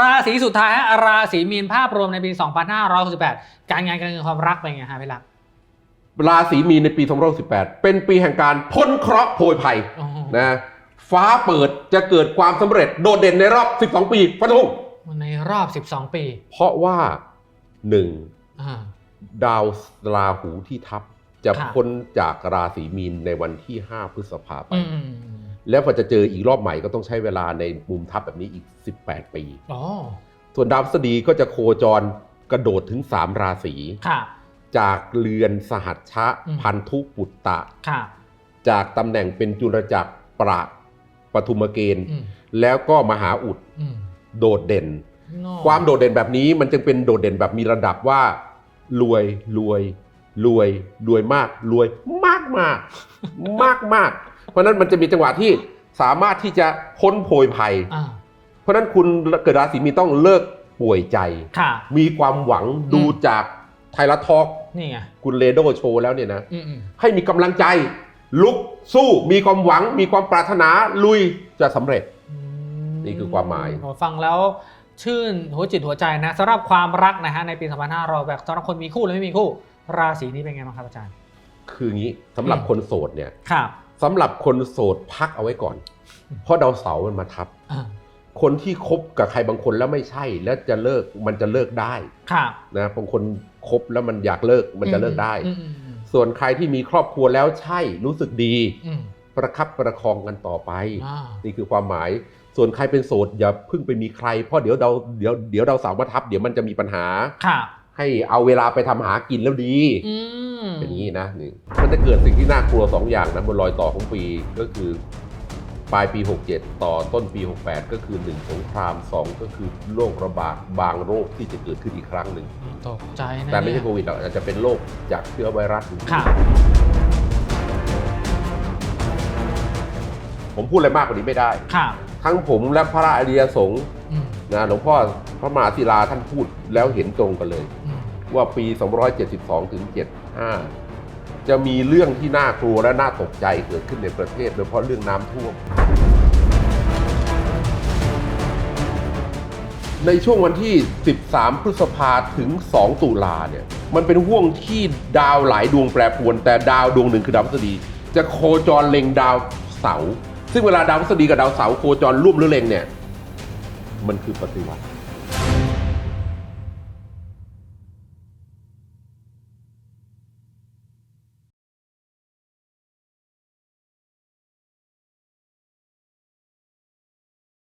ราศีสุดท้ายฮะราศีมีนภาพรวมในปี2568การงานการเงินความรักเป็นไงฮะพี่ลักษณ์ราศีมีนในปี2018เป็นปีแห่งการพ้นเคราะห์โพยภัยโอ้โห นะฟ้าเปิดจะเกิดความสำเร็จโดดเด่นในรอบ 12 ปีฟันธงในรอบ 12 ปีเพราะว่าหนึ่งอ่า ดาวราหูที่ทับ จะค่ะพ้นจากราศีมีนในวันที่ 5 พฤษภาไป อืมอืมอืม แล้วพอจะเจออีกรอบใหม่ก็ต้องใช้เวลาในมุมทับแบบนี้อีก 18 ปีอ๋อส่วนดาวพฤษฎีก็จะโคจรกระโดดถึง 3 ราศีค่ะจากเรือนสหัชชะอืมพันธุปุตตะค่ะจากตำแหน่งเป็นจุลจักรประปทุมเกณฑ์อืมแล้วก็มหาอุดอืมโดดเด่นนอกความโดดเด่นแบบนี้มันจึงเป็นโดดเด่นแบบมีระดับว่ารวยรวยรวยรวยมากรวยมากมากมากมาก เพราะฉะนั้นมันจะมีจังหวะที่สามารถที่จะพ้นโพยภัย อ่าเพราะฉะนั้นคุณเกิดราศีมีนต้องเลิกป่วยใจ ค่ะ มีความหวังดูจากไทยรัฐทอกนี่ไงคุณเรโดโชว์แล้วเนี่ยนะ อืมอืมให้มีกำลังใจ ลุกสู้มีความหวัง มีความปรารถนาลุยจะสำเร็จอืมนี่คือความหมายผมฟังแล้วชื่นหัวจิตหัวใจนะสำหรับความรักนะฮะในปี2500แบบสำหรับคนมีคู่และไม่มีคู่ ราศีนี้เป็นไงบ้างครับอาจารย์ คืองี้สำหรับอืม คนโสดเนี่ย ครับ สำหรับคนโสดพักเอาไว้ก่อน เพราะดาวเสาร์มันมาทับอ่าคนที่คบกับใครบางคนแล้วไม่ใช่ แล้วจะเลิกมันจะเลิกได้ครับนะบางคนคบแล้วมันอยากเลิกมันจะเลิกได้อืมอืมอืมส่วนใครที่มีครอบครัวแล้วใช่รู้สึกดีอืมประคับประคองกันต่อไปอ่านี่คือความหมาย ส่วนใครเป็นโสดอย่าเพิ่งไปมีใคร เพราะเดี๋ยวดาวเดี๋ยวเดี๋ยวดาวเสาร์มาทับ เดี๋ยวมันจะมีปัญหาครับ ให้เอาเวลาไปทำหากินแล้วดีอืมเป็นอย่างนี้นะนี่มันจะเกิดสิ่งที่น่ากลัว 2 อย่างนะบนรอยต่อของปีก็คือปลายปี 67 ต่อต้นปี 68 ก็คือ 1 สงคราม 2 ก็คือโรคระบาดบางโรคที่จะเกิดขึ้นอีกครั้งหนึ่งตกใจนะแต่ไม่ใช่เนี่ยโควิดหรอกอาจจะเป็นโรคจากเชื้อไวรัสอื่นๆครับผมพูดอะไรมากกว่านี้ไม่ได้ครับทั้งผมและพระอริยสงฆ์อืมนะหลวงพ่อพระมหาศิลาท่านพูดแล้วเห็นตรงกันเลยอืม ว่าปี 272 ถึง 75 จะมีเรื่องที่น่ากลัวและน่าตกใจเกิดขึ้นในประเทศ โดยเฉพาะเรื่องน้ำท่วม ในช่วงวันที่ 13 พฤษภาถึง 2 ตุลาเนี่ย มันเป็นห่วงที่ดาวหลายดวงแปรปรวน แต่ดาวดวงหนึ่งคือดาวพฤษฎีจะโคจรเล็งดาวเสาร์ซึ่งเวลาดาวพฤษฎีกับดาวเสาร์โคจรร่วมหรือเล็งเนี่ย มันคือปฏิวัติ